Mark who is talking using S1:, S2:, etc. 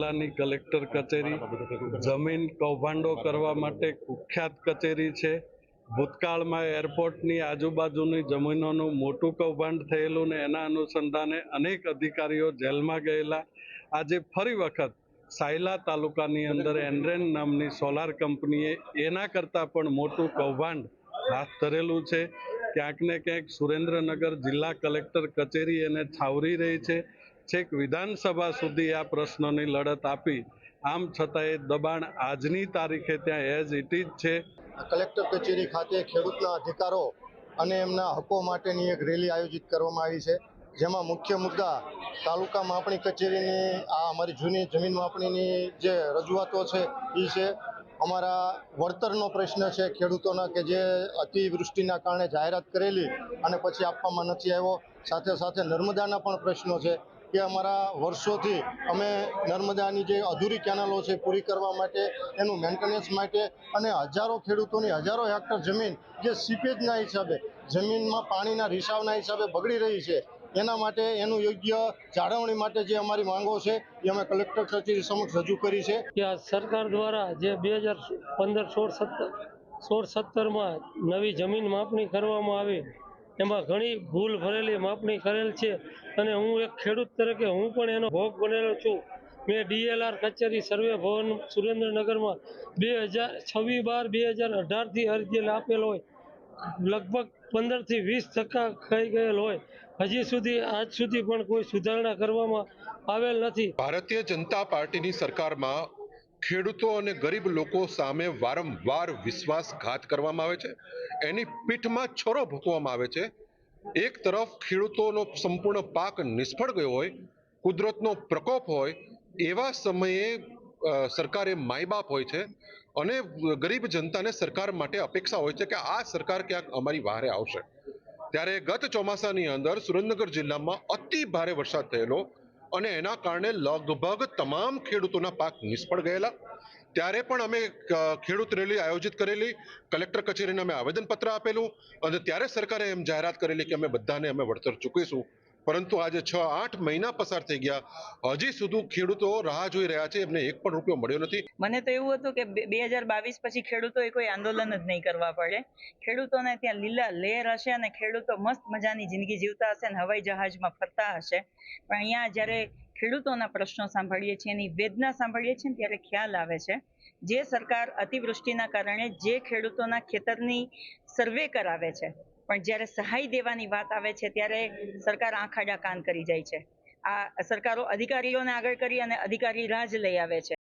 S1: જિલ્લાની કલેક્ટર કચેરી, જમીન કૌભાંડો કરવા માટે કુખ્યાત કચેરી છે. ભૂતકાળમાં એરપોર્ટની આજુબાજુની જમીનોનું મોટું કૌભાંડ થયેલું ને એના અનુસંધાને અનેક અધિકારીઓ જેલમાં ગયેલા. આજે ફરી વખત સાયલા તાલુકાની અંદર એનરેન નામની સોલાર કંપનીએ એના કરતાં પણ મોટું કૌભાંડ હાથ ધરેલું છે. ક્યાંક ને ક્યાંક સુરેન્દ્રનગર જિલ્લા કલેક્ટર કચેરી એને છાવરી રહી છે. છેક વિધાનસભા સુધી આ પ્રશ્નોની લડત આપી. આમ છતાં એ દબાણ આજની તારીખે ત્યાં એઝ ઇટ ઇઝ છે.
S2: કલેક્ટર કચેરી ખાતે ખેડૂતના અધિકારો અને એમના હકો માટેની એક રેલી આયોજિત કરવામાં આવી છે. જેમાં મુખ્ય મુદ્દા તાલુકા માપણી કચેરીની, આ અમારી જૂની જમીન માપણીની જે રજૂઆતો છે એ છે. અમારા વળતરનો પ્રશ્ન છે ખેડૂતોના કે જે અતિવૃષ્ટિના કારણે જાહેરાત કરેલી અને પછી આપવામાં નથી આવ્યો. સાથે સાથે નર્મદાના પણ પ્રશ્નો છે. કે અમારા વર્ષોથી અમે નર્મદાની જે અધૂરી કેનાલો છે પૂરી કરવા માટે, એનું મેન્ટેનન્સ માટે અને હજારો ખેડૂતોની હજારો હેક્ટર જમીન જે સીપેજના હિસાબે, જમીનમાં પાણીના રિસાવના હિસાબે બગડી રહી છે, એના માટે એનું યોગ્ય જાળવણી માટે જે અમારી માંગો છે, એ અમે કલેક્ટર કચેરી સમક્ષ રજૂ કરી છે.
S3: કે આ સરકાર દ્વારા જે બે હજાર પંદર સોળ સત્તર, સોળ સત્તરમાં નવી જમીન માપણી કરવામાં આવી એમાં ઘણી ભૂલ ભરેલી માપણી કરેલ છે અને હું એક ખેડૂત તરીકે હું પણ એનો ભોગ બનેલો છું. મેં ડીએલઆર કચેરી સર્વે ભવન સુરેન્દ્રનગરમાં બે હજાર છવ્વીસ બાર બે હજાર અઢારથી અરજી આપેલ હોય. લગભગ પંદરથી વીસ ટકા થઈ ગયેલ હોય. હજી સુધી, આજ સુધી પણ કોઈ સુધારણા કરવામાં આવેલ નથી.
S4: ભારતીય જનતા પાર્ટીની સરકારમાં ખેડૂતો અને ગરીબ લોકો સામે વારંવાર વિશ્વાસઘાત કરવામાં આવે છે. એની પીઠમાં છરો ભૂકવામાં આવે છે. એક તરફ ખેડૂતોનો સંપૂર્ણ પાક નિષ્ફળ ગયો હોય, કુદરતનો પ્રકોપ હોય, એવા સમયે સરકારે માય માયબાપ હોય છે અને ગરીબ જનતાને સરકાર માટે અપેક્ષા હોય છે કે આ સરકાર ક્યાંક અમારી વહારે આવશે. ત્યારે ગત ચોમાસાની અંદર સુરેન્દ્રનગર જિલ્લામાં અતિ ભારે વરસાદ થયેલો અને એના કારણે લગભગ તમામ ખેડૂતોના પાક નિષ્ફળ ગયેલા. ત્યારે પણ અમે ખેડૂત રેલી આયોજિત કરેલી. કલેક્ટર કચેરીને અમે આવેદનપત્ર આપેલું. અને ત્યારે સરકારે એમ જાહેરાત કરેલી કે અમે બધાને અમે વળતર ચૂકવીશું. પરંતુ આજે છ આઠ મહિના પસાર થઈ ગયા. હજી સુધી ખેડૂતો રાહ જોઈ રહ્યા છે. એમને એક પણ રૂપિયો મળ્યો નથી.
S5: મને તો એવું હતું કે બે હજાર બાવીસ પછી ખેડૂતોએ કોઈ આંદોલન જ નહીં કરવા પડે. ખેડૂતોને ત્યાં લીલા લહેર હશે અને ખેડૂતો મસ્ત મજાની જિંદગી જીવતા હશે અને હવાઈ જહાજમાં ફરતા હશે. પણ અહીંયા જ્યારે ખેડૂતોના પ્રશ્નો સાંભળીએ છીએ એની વેદના સાંભળીએ છીએ ત્યારે ખ્યાલ આવે છે. જે સરકાર અતિવૃષ્ટિના કારણે જે ખેડૂતોના ખેતરની સર્વે કરાવે છે પણ જ્યારે સહાય દેવાની વાત આવે છે, ત્યારે સરકાર આંખાડા કાન કરી જાય છે. આ સરકારો અધિકારીઓને આગળ કરી અને અધિકારી રાજ લઈ આવે છે.